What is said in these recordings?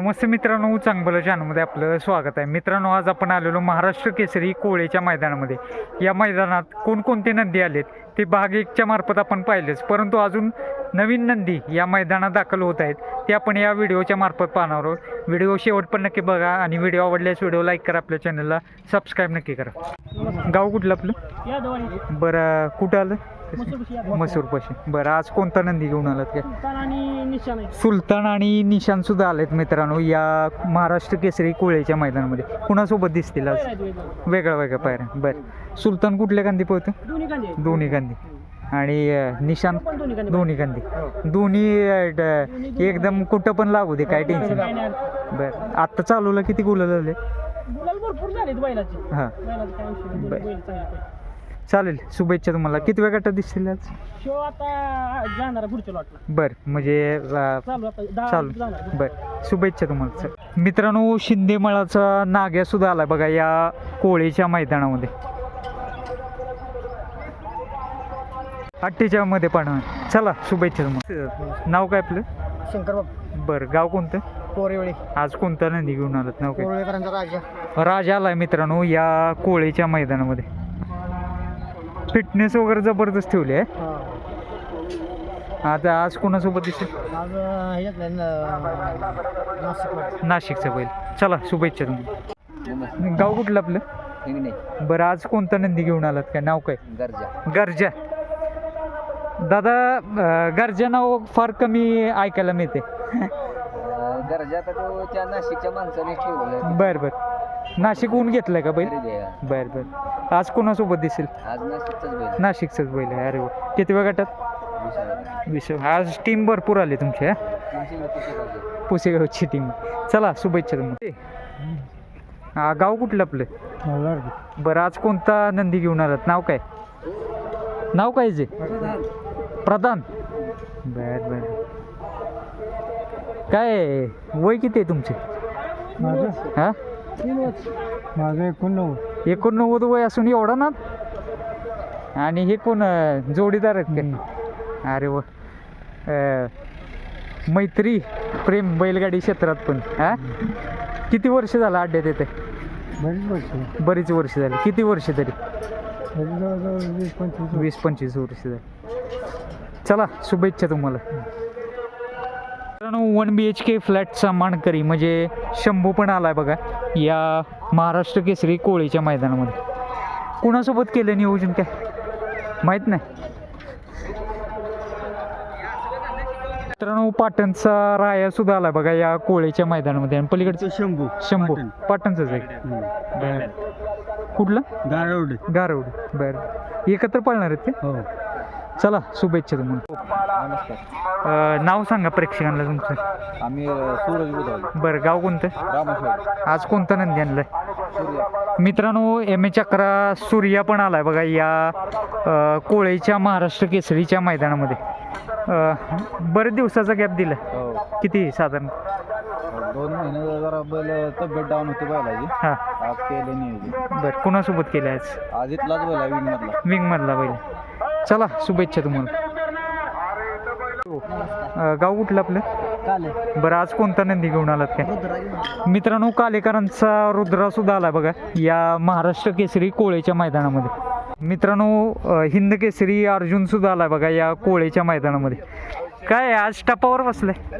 नमस्ते मित्रांनो चांगलं चॅनलमध्ये आपलं स्वागत आहे. मित्रांनो आज आपण आलेलो महाराष्ट्र केसरी कोळेच्या मैदानामध्ये. या मैदानात कोणकोणते नंदी आलेत ते भाग एकच्या मार्फत आपण पाहिलेच. परंतु अजून नवीन नंदी या मैदानात दाखल होत आहेत ते आपण या व्हिडिओच्या मार्फत पाहणार आहोत. व्हिडिओ शेवट पण नक्की बघा आणि व्हिडिओ आवडल्यास व्हिडिओ लाईक करा आपल्या चॅनलला सबस्क्राईब नक्की करा. गाव कुठलं आपलं? बरं कुठं आलं? मसूरपाशी बरं आज कोणता नंदी घेऊन आलात काय? सुलतान आणि निशान सुद्धा आलेत मित्रांनो या महाराष्ट्र केसरी कोळेच्या मैदानामध्ये. कुणासोबत दिसतील आज? वेगळा वेगळा. पायऱ्या. बरं. सुलतान कुठल्या गांधी पोहतो दोन्ही गांधी आणि निशान? दोन्ही कांदे दोन्ही गांधी दोन्ही एकदम कुठं पण लागू दे काय टेन्शन. बरं. आत्ता चालूला किती गुलाल बैलाचे. हां. बर. चालेल शुभेच्छा तुम्हाला. किती वेळ गटात दिसतील आज? शो आता जाणार पुढच्या लॉटला बरं म्हणजे अं, चालू आता दहा चालू. जाणार बर शुभेच्छा तुम्हाला सर. मित्रांनो शिंदेमळाचा नाग्या सुद्धा आला बघा या कोळीच्या मैदानामध्ये. अठ्ठेच्या मध्ये पण. चला शुभेच्छा तुम्हाला. नाव काय आपलं? शंकर बाबू. बरं गाव कोणतं? कोरेवळी. आज कोणता नंदी घेऊन आलात? नाव कोरेवळीकरांचा राजा. राजा आलाय मित्रांनो या कोळीच्या मैदानामध्ये. फिटनेस वगैरे जबरदस्त ठेवली आहे. आता आज कोणासोबत दिसेल? आज ह्याच्यात नाशिक नाशिकचा बैल. चला शुभेच्छा तुम्हाला. गाव कुठलं आपलं? बरं आज कोणता नंदी घेऊन आलात काय? नाव काय? गरजा. गर्जा. दादा अं, गर्जा नाव फार कमी ऐकायला मिळते. गरजा आता तो त्या नाशिकच्या माणसाने ठेवलं बर बर. नाशिकहून घेतलंय का बैल? बर बर. आज कोणासोबत दिसेल? आज नाशिकचाच बैल नाशिकचंच बैल आहे. अरे वा. किती वेळ गटात आज टीम भरपूर आली तुमची हा? पुसेगावची टीम चला शुभेच्छा तुम्हाला. हा गाव कुठलं आपलं? बरं आज कोणता नंदी घेऊन आलात? नाव काय? नाव काय जे? प्रधान. बर बर. काय वय किती आहे तुमचे? माझं? हा? माझं एकोणनव्वद. एकोणनव्वद वय असून एवढा ना? आणि हे कोण जोडीदार आहेत काय अरे व. मैत्री प्रेम बैलगाडी क्षेत्रात पण हा? किती वर्ष झालं अड्ड्यात येते बरीच वर्ष. बरीच वर्ष झाली. किती वर्ष तरी? वीस पंचवीस वीस पंचवीस वर्ष झाली. चला शुभेच्छा तुम्हाला. मित्रांनो वन बी एच के फ्लॅटचा मानकरी म्हणजे शंभू पण आलाय बघा. या महाराष्ट्र केसरी कोळीच्या मैदानामध्ये. कुणासोबत केलं नियोजन काय? माहीत नाही. मित्रांनो पाटणचा राया सुद्धा आलाय बघा या कोळीच्या मैदानामध्ये. आणि पलीकडचं शंभू. शंभू. पाटण. पाटणचंच आहे. कुठलं? गारवडे. गारवड. बर. एकत्र पळणार आहेत ते हो. चला शुभेच्छा तुम्हाला. नमस्कार. अं, नाव सांगा प्रेक्षकांना तुमचं. आम्ही सूरज बरं गाव कोणतं? आज कोणता नंदी आणलाय? सूर्य मित्रांनो एम ए चक्रा सूर्या पण आलाय बघा या अं, कोळेच्या महाराष्ट्र केसरीच्या मैदानामध्ये. अं, बरेच दिवसाचा गॅप दिला हो. किती साधारण? दोन महिने जरा बैल तब्येत डाऊन होती बैलाची. हां. आज केलं नियोजन बरं कुणासोबत केलं आज? आज इथलाच बैल आहे विंगमधला विंगमधला बैल. चला शुभेच्छा तुम्हाला. अं, गाव कुठलं आपलं? काले. बरं आज कोणता नंदी घेऊन आलात काय? मित्रांनो कालेकरांचा रुद्रा सुद्धा आला बघा या महाराष्ट्र केसरी कोळेच्या मैदानामध्ये. मित्रांनो अ, हिंद केसरी अर्जुन सुद्धा आला बघा या कोळेच्या मैदानामध्ये. काय आज टपावर बसलाय?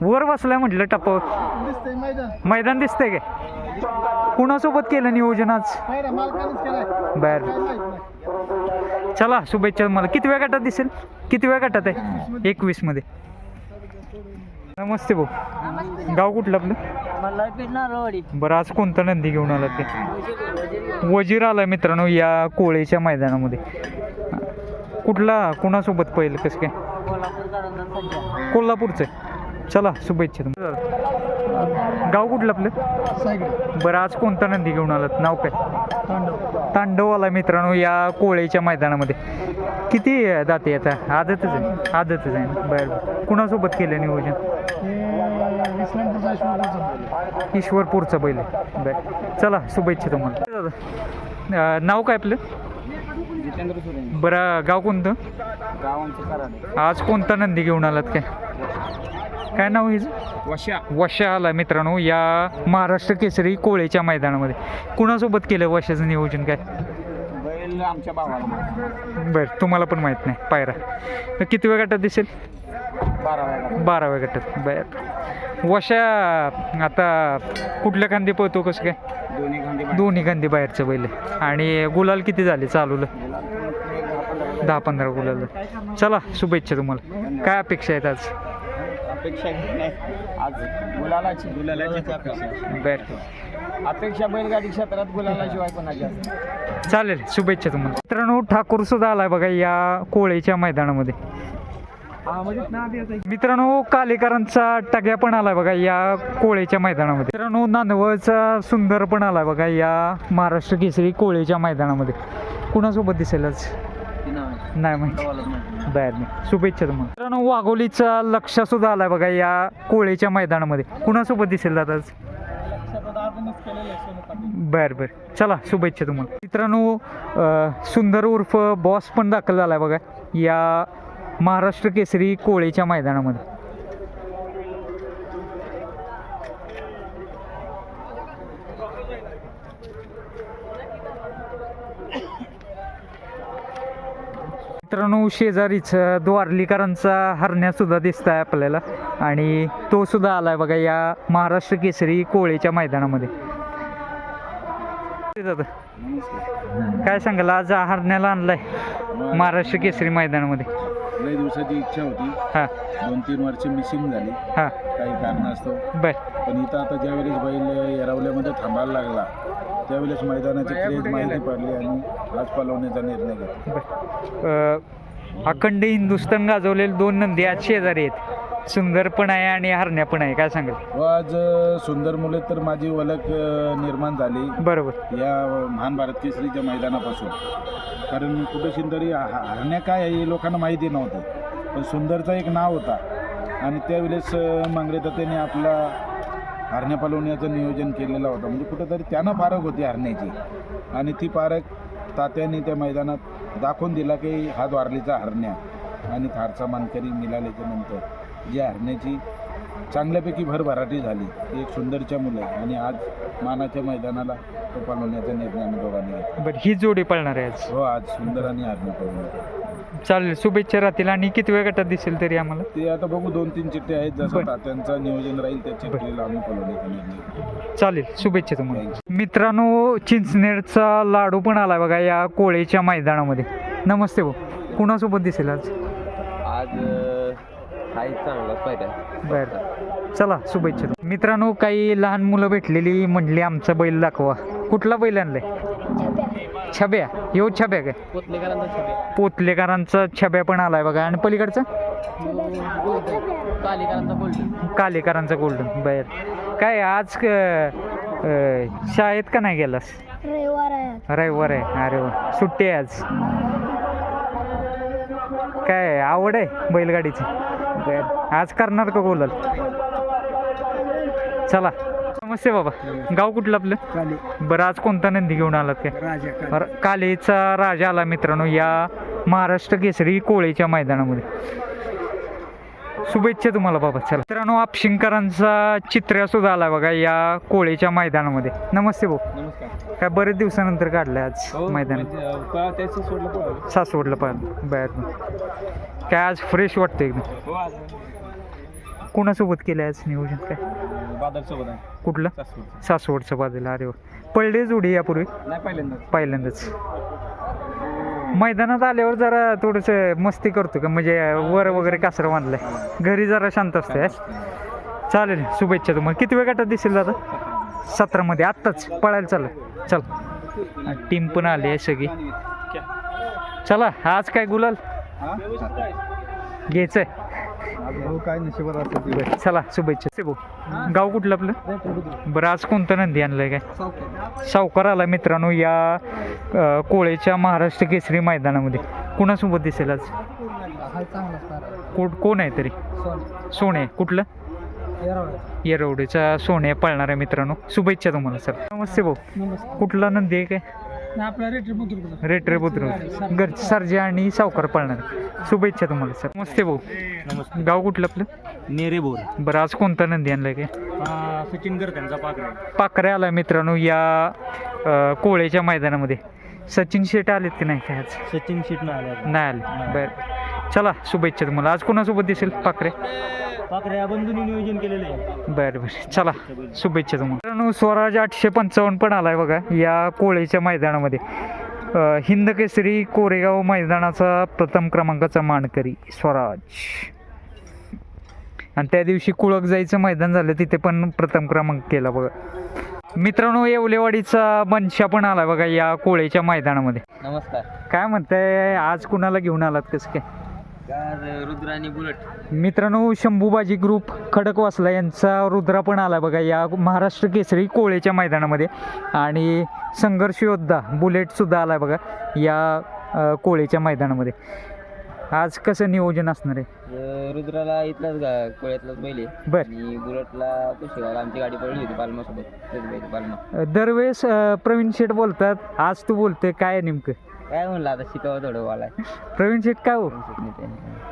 वर बसलाय म्हटलं टपावर. दिसतंय मैदान मैदान दिसतंय काय? कुणासोबत केलं नियोजन आज? पायऱ्या मालकानेच केलाय. बर. काय माहीत नाही. चला शुभेच्छा मला किती वेळ गटात दिसेल? किती वेळ गटात आहे? एकवीसमध्ये. नमस्ते भाऊ. गाव कुठलं आपलं? बरं आज कोणता नंदी घेऊन आला ते? वजीर आलाय मित्रांनो या कोळेच्या मैदानामध्ये. कुठला? कुणासोबत पहिलं कसं काय? कोल्हापूरचं. आहे. चला शुभेच्छा तुम्हाला. गाव कुठलं आपलं? बरं आज कोणता नंदी घेऊन आलात? नाव काय? तांडव. मित्रांनो या कोळेच्या मैदानामध्ये. किती दाते आता आदतच आहे. आदतच आहे? बरं बरं. कुणासोबत केलं नियोजन? हे इस्लामपूरचा ईश्वरपूरचा बैल आहे. बरं. चला शुभेच्छा तुम्हाला. दादा अं, नाव काय आपलं? बरं गाव कोणतं? गावांचे कराडे आज कोणता नंदी घेऊन आलात काय? काय नाव हिचं? वशा. वशा आला मित्रांनो या महाराष्ट्र केसरी कोळेच्या मैदानामध्ये. कुणासोबत केलं वशाचं नियोजन काय? बैल आमच्या भावाला बरं तुम्हाला पण माहीत नाही पायरा. तर किती वेळ गटात दिसेल? बारा वेळा बाराव्या गटात. बर. वशा आता कुठल्या खांदी पळतो कसं काय? दोन्ही खांदे बाहेरचं बैल. आणि गुलाल किती झाले चालूला? दहा पंधरा गुलाल. चला शुभेच्छा तुम्हाला. काय अपेक्षा आहेत आज? अपेक्षा नाही. आज गुलालाची गुलालाची अपेक्षा बर. अपेक्षा बैलगाडी क्षेत्रात गुलालाशिवाय कोणाची असते चालेल शुभेच्छा तुम्हाला. मित्रांनो ठाकूर सुद्धा आलाय बघा या कोळेच्या मैदानामध्ये. मित्रांनो कालेकरांचा टग्या पण आलाय बघा या कोळेच्या मैदानामध्ये. मित्रांनो नांदवळचा सुंदर पण आलाय बघा या महाराष्ट्र केसरी कोळेच्या मैदानामध्ये. कुणासोबत दिसेल आज नाही माहिती. बर नाही शुभेच्छा तुम्हाला. मित्रांनो वाघोलीचा लक्ष सुद्धा आलाय बघा या कोळेच्या मैदानामध्ये. कुणासोबत दिसेल दादा आज? बर बर. चला शुभेच्छा तुम्हाला. मित्रांनो सुंदर उर्फ बॉस पण दाखल झालाय बघा या महाराष्ट्र केसरी कोळेच्या मैदानामध्ये. मित्रांनो शेजारीच द्वारलीकरांचा हरण्या सुद्धा दिसत आहे आपल्याला. आणि तो सुद्धा आलाय बघा या महाराष्ट्र केसरी कोळेच्या मैदानामध्ये. काय सांगाल? आज हरण्याला आणलाय महाराष्ट्र केसरी मैदानामध्ये. लई दिवसाची इच्छा होती. हा. दोन तीन वर्ष मिसिंग झाली. हा. काही कारणास्तव बर. पण इथं आता ज्यावेळेस बैल येरावल्यामध्ये थांबायला लागला त्यावेळेस मैदानाची क्रेज माहिती पडली आणि आज पलवण्याचा निर्णय घेतला. अखंड हिंदुस्थान गाजवलेले दोन नंदी आज शेजारी आहेत. सुंदर पण आहे आणि हरण्या पण आहे. काय सांगाल? व आज सुंदर मुले तर माझी ओळख अ, निर्माण झाली. बरोबर. या महान भारत केसरीच्या मैदानापासून. कारण कुठं तरी हरण्या काय आहे हे लोकांना माहिती नव्हतं. पण सुंदरचा एक नाव होता. आणि त्यावेळेस अ, मांगरे तात्याने आपला हरण्या पलवण्याचं नियोजन केलेलं होतं. म्हणजे कुठंतरी त्यांना पारख होती हरण्याची. आणि ती पारख तात्याने त्या मैदानात दाखवून दिला की हा द्वारलीचा हरण्या आणि थारचा मानकरी मिळाल्याच्या नंतर जी हरण्याची चांगल्यापैकी भरभराटी झाली. ती एक सुंदरच्या मुलं आहे आणि आज मानाच्या मैदानाला तो पलवण्याचा निर्णय आम्ही दोघांनी घेतला. बर ही जोडी पळणार आहे आज? हो आज सुंदर आणि हरण्या पलवण्याचा चालेल. शुभेच्छा राहतील. आणि किती वेळ गटात दिसेल तरी आम्हाला? ते आता बघू दोन तीन चिठ्ठे आहेत. जसं बरं. तात्यांचं नियोजन राहील त्या चिठ्ठीला आम्ही पलवण्याचा निर्णय. घेऊ. चालेल. शुभेच्छा तुम्हाला. मित्रांनो चिंचनेरचा लाडू पण आलाय बघा या कोळेच्या मैदानामध्ये. नमस्ते भाऊ. कुणासोबत दिसेल आज? आज काही चांगलाच पाहिजे. बर. चला शुभेच्छा. मित्रांनो काही लहान मुलं भेटलेली म्हणली आमचा बैल दाखवा. कुठला बैल आणलाय? छब्या. यो छब्या काय? पुतलेकरांचा पोतलेकरांचा छब्या पण आलाय बघा. आणि पलीकडचा? कालिकरांचा गोल्डन कालेकरांचा गोल्डन बर. काय आज क- अं, शाळेत का नाही गेलास? रविवार आहे रविवार आहे. अरे वा. सुट्टी आहे आज. काय आवड आहे बैलगाडीची? बर. आज करणार का बोलाल चला. नमस्ते बाबा. गाव कुठलं आपलं? बरं आज कोणता नंदी घेऊन आलात काय? र- कालेचा राजा आला मित्रांनो या महाराष्ट्र केसरी कोळेच्या मैदानामध्ये. शुभेच्छा तुम्हाला बाबा. चला. मित्रांनो आपशिंकरांचा चित्र्या सुद्धा आला बघा या कोळेच्या मैदानामध्ये. नमस्ते भाऊ. नमस्कार. काय बरेच दिवसानंतर काढलं आज हो, मैदान. म्हणजे, त्याचं सोडलं. सासवडलं पाहिलं बर. काय आज फ्रेश वाटतं एकदम हो आज कोणासोबत केलं आज नियोजन काय? आहे. कुठलं? सासवड सासवडचं बाजूला अरे वा. पडले जोडी यापूर्वी? नाही पहिल्यांदाच. मैदानात आल्यावर जरा थोडंसं मस्ती करतो का? म्हणजे वर वगैरे कासरं बांधलंय. घरी जरा शांत असते चालेल शुभेच्छा तुम्हाला. किती वेळ गटात दिसेल दादा? सतरामध्ये. आत्ताच. पळायला चाललं चल. टीम पण आली आहे सगळी. चला आज काय गुलाल? घ्यायचंय. काय नशिबात चला शुभेच्छा. से भाऊ गाव कुठलं आपलं? बरं आज कोणतं नंदी आणलंय काय? सावकार आला मित्रांनो या कोळेच्या महाराष्ट्र केसरी मैदानामध्ये. कुणासोबत दिसेल आज? कोण कोण आहे तरी? सोने. कुठलं? येरवडेचा सोने पळणार आहे मित्रांनो. शुभेच्छा तुम्हाला सर नमस्ते भाऊ. कुठला नंदी आहे काय? आपला रेटर बुद्रुक रेटरे बुद्रुक. घर सरजे आणि सावकार पळणार. शुभेच्छा तुम्हाला सर. नमस्ते भाऊ. गाव कुठलं आपलं? नेरे बोर. बरं आज कोणता नंदी आणलाय काय? सचिन गरकांचा पाकरा पाकऱ्या आला मित्रांनो या अ, कोळेच्या मैदानामध्ये. सचिन शेट आलेत की नाही काय आज? सचिन शीट ना आल्या नाही आले. बरं. चला शुभेच्छा तुम्हाला. आज कोणासोबत दिसेल पाकरे पाकऱ्या बंधूंनी नियोजन केलेलं आहे. बरं बरं. चला शुभेच्छा तुम्हाला. मित्रांनो स्वराज आठशे पंचावन्न पण आलाय बघा या कोळेच्या मैदानामध्ये. हिंद केसरी कोरेगाव मैदानाचा प्रथम क्रमांकाचा मानकरी स्वराज. आणि त्या दिवशी कुळक जायचं मैदान झालं तिथे पण प्रथम क्रमांक केला बघा. मित्रांनो येवलेवाडीचा मनशा पण आला बघा या कोळेच्या मैदानामध्ये. नमस्कार. काय म्हणताय आज कुणाला घेऊन आलात कसं काय? काय रुद्र आणि बुलट. मित्रांनो शंभूबाजी ग्रुप खडकवासला यांचा रुद्रा पण आला बघा या महाराष्ट्र केसरी कोळेच्या मैदानामध्ये. आणि संघर्ष योद्धा बुलेटसुद्धा आला बघा या कोळेच्या मैदानामध्ये. आज कसं नियोजन असणार आहे? रुद्राला इथलाच गा कोळ्यातलाच बैल आहे. आणि बुलटला आमची गाडी पडली होती बैल बालमा. दरवेळेस प्रवीण शेठ बोलतात आज तू बोलतोय काय नेमकं? काय म्हणलं आता शिकावं थोडं वाला प्रवीण शेठ काय हो?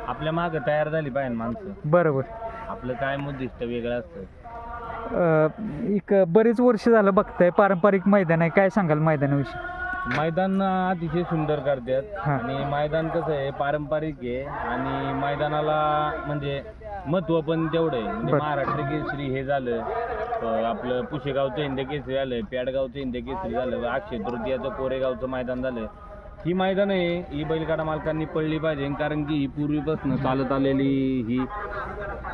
आपल्या माग तयार झाली पाहिजे माणसं. बरोबर. आपलं काय उद्दिष्ट वेगळं असतं? अ, एक बरेच वर्ष झालं बघताय पारंपरिक मैदान आहे. काय सांगाल मैदानाविषयी? मैदान अतिशय सुंदर करतात. हा. आणि मैदान कसं आहे पारंपरिक आहे. आणि मैदानाला म्हणजे महत्त्व पण तेवढं आहे. म्हणजे बरं. महाराष्ट्र केसरी हे झालं अं, आपलं पुशेगावचं हिंद केसरी झालं पेडगावचं हिंद केसरी झालं अक्षय तृतीयाचं कोरेगावचं मैदान झालं. ही मैदान आहे. ही बैलगाडा मालकांनी पडली पाहिजे कारण की ही पूर्वीपासून चालत आलेली ही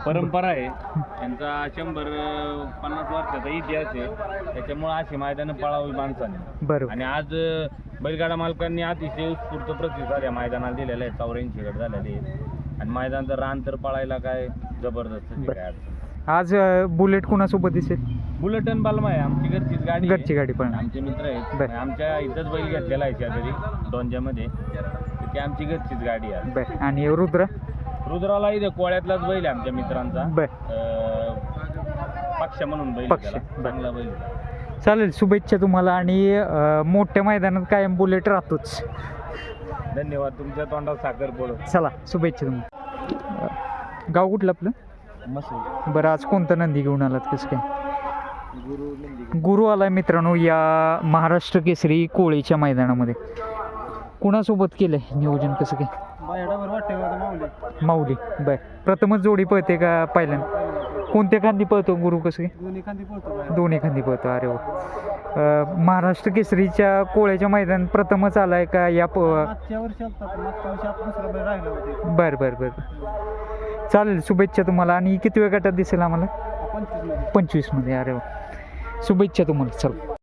परंपरा आहे. यांचा शंभर पन्नास वर्षाचा इतिहास आहे. त्याच्यामुळे अशी मैदानं पळावी माणसाने. बरोबर. आणि आज बैलगाडा मालकांनी अतिशय उत्स्फूर्त प्रतिसाद या मैदानाला दिलेला आहे. चौऱ्याऐंशी गट झालेले आहेत. आणि मैदानाचं रान तर पळायला काय जबरदस्त आहे काय अडचण. आज अ, बुलेट कुणासोबत दिसेल? बुलेट आणि बालमा आहे आमची घरचीच गाडी आहे. घरची गाडी पण. आमचे मित्र आहेत. बरं. आमच्या इथंच बैल घेतलेला आहे शेजारी दोनच्यामध्ये. तर ती आमची घरचीच गाडी आहे. बर. आणि रुद्र? रुद्राला इथे कोळ्यातलाच बैल आहे आमच्या मित्रांचा. बर. अ, पक्ष म्हणून बैल आहे पक्ष, त्याला. बरं. चांगला बैल आहे. चालेल शुभेच्छा तुम्हाला. आणि अ, मोठ्या मैदानात कायम बुलेट राहतोच. धन्यवाद. तुमच्या तोंडात साखर पडो. चला शुभेच्छा तुम्हाला. अ, गाव कुठलं आपलं? बरं आज कोणतं नंदी घेऊन आलात कसं काय? गुरु नंदी गुरु आलाय मित्रांनो या महाराष्ट्र केसरी कोळीच्या मैदानामध्ये. कुणासोबत केलंय नियोजन कसं काय? माझ्यावर वाटते माऊली. माऊली. बर प्रथमच जोडी पळते का पहिल्यांदा? कोणत्या खांदी पळतो गुरु कसं काय? दोन्ही खांदी पळतो दोन्ही खांदी पळतो अरे वा. अ, महाराष्ट्र केसरीच्या कोळ्याच्या मैदान प्रथमच आलाय का या प मागच्या वर्षी आलता पण मागच्या वर्षी आपण दुसरा बैल राहिला होते. बर बर बर. चालेल शुभेच्छा तुम्हाला. आणि किती वेळ गटात दिसेल आम्हाला? पंचवीसमध्ये पंचवीसमध्ये. अरे वा. शुभेच्छा तुम्हाला. चल.